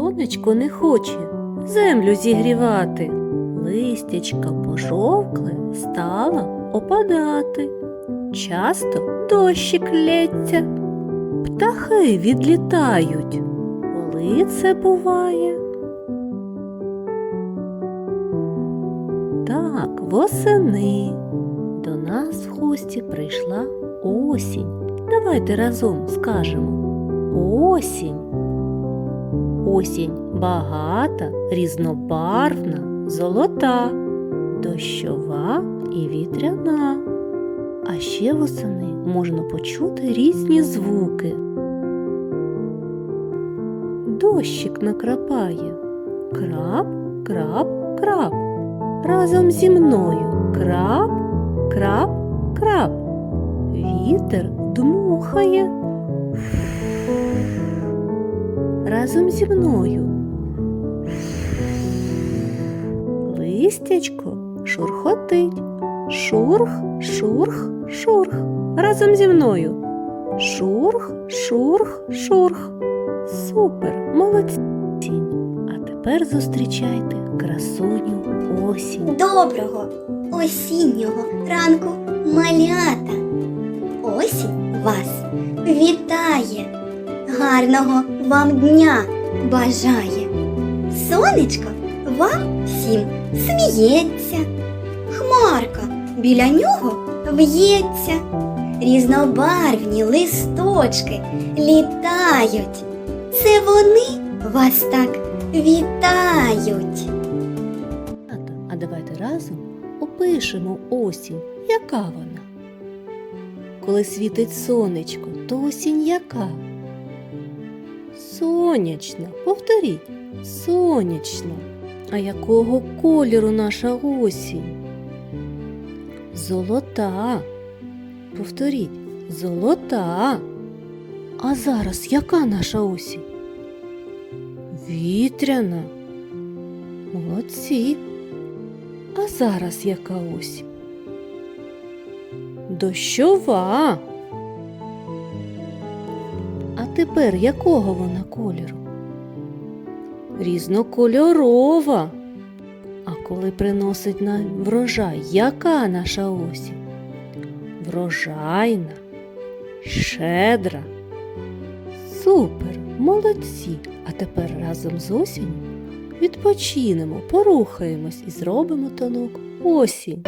Сонечко не хоче землю зігрівати. Листячка пожовкле стала опадати. Часто дощик лється, птахи відлітають. Коли це буває? Так, восени. До нас в гості прийшла осінь. Давайте разом скажемо осінь. Осінь багата, різнобарвна, золота, дощова і вітряна. А ще восени можна почути різні звуки. Дощик накрапає. Крап, крап, крап. Разом зі мною крап, крап, крап. Вітер дмухає. Разом зі мною. Листячко шурхотить. Шурх, шурх, шурх. Разом зі мною. Шурх, шурх, шурх. Супер, молодці. А тепер зустрічайте красуню осінь. Доброго осіннього ранку малята. Осінь вас вітає, гарного вам дня бажає. Сонечко вам всім сміється, хмарка біля нього в'ється, різнобарвні листочки літають. Це вони вас так вітають. А давайте разом опишемо осінь. Яка вона? Коли світить сонечко, то осінь яка? Сонячна. Повторіть. Сонячна. А якого кольору наша осінь? Золота. Повторіть. Золота. А зараз яка наша осінь? Вітряна. Молодці. А зараз яка осінь? Дощова. Тепер якого вона кольору? Різнокольорова. А коли приносить на врожай, яка наша осінь? Врожайна, щедра. Супер, молодці. А тепер разом з осінню відпочинемо, порухаємось і зробимо тонок осінь.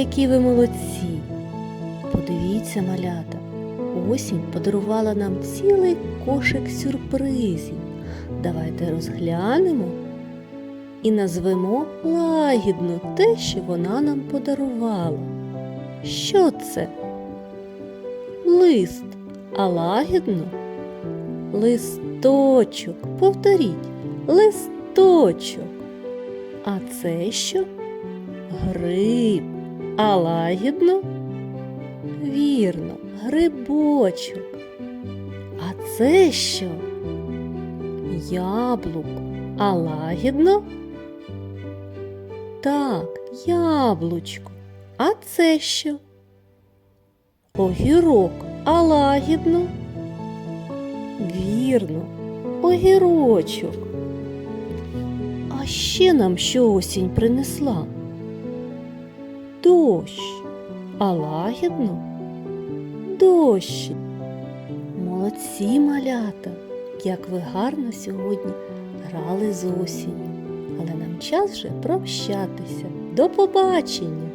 Які ви молодці! Подивіться, малята, осінь подарувала нам цілий кошик сюрпризів. Давайте розглянемо і назвемо лагідно те, що вона нам подарувала. Що це? Лист, а лагідно листочок. Повторіть, листочок. А це що? Гриб, а лагідно? Вірно, грибочок. А це що? Яблуко, а лагідно? Так, яблучко. А це що? Огірок, а лагідно? Вірно, огірочок. А ще нам що осінь принесла? Дощ, а лагідно? Дощ. Молодці малята, як ви гарно сьогодні грали з осінню. Але нам час вже прощатися. До побачення!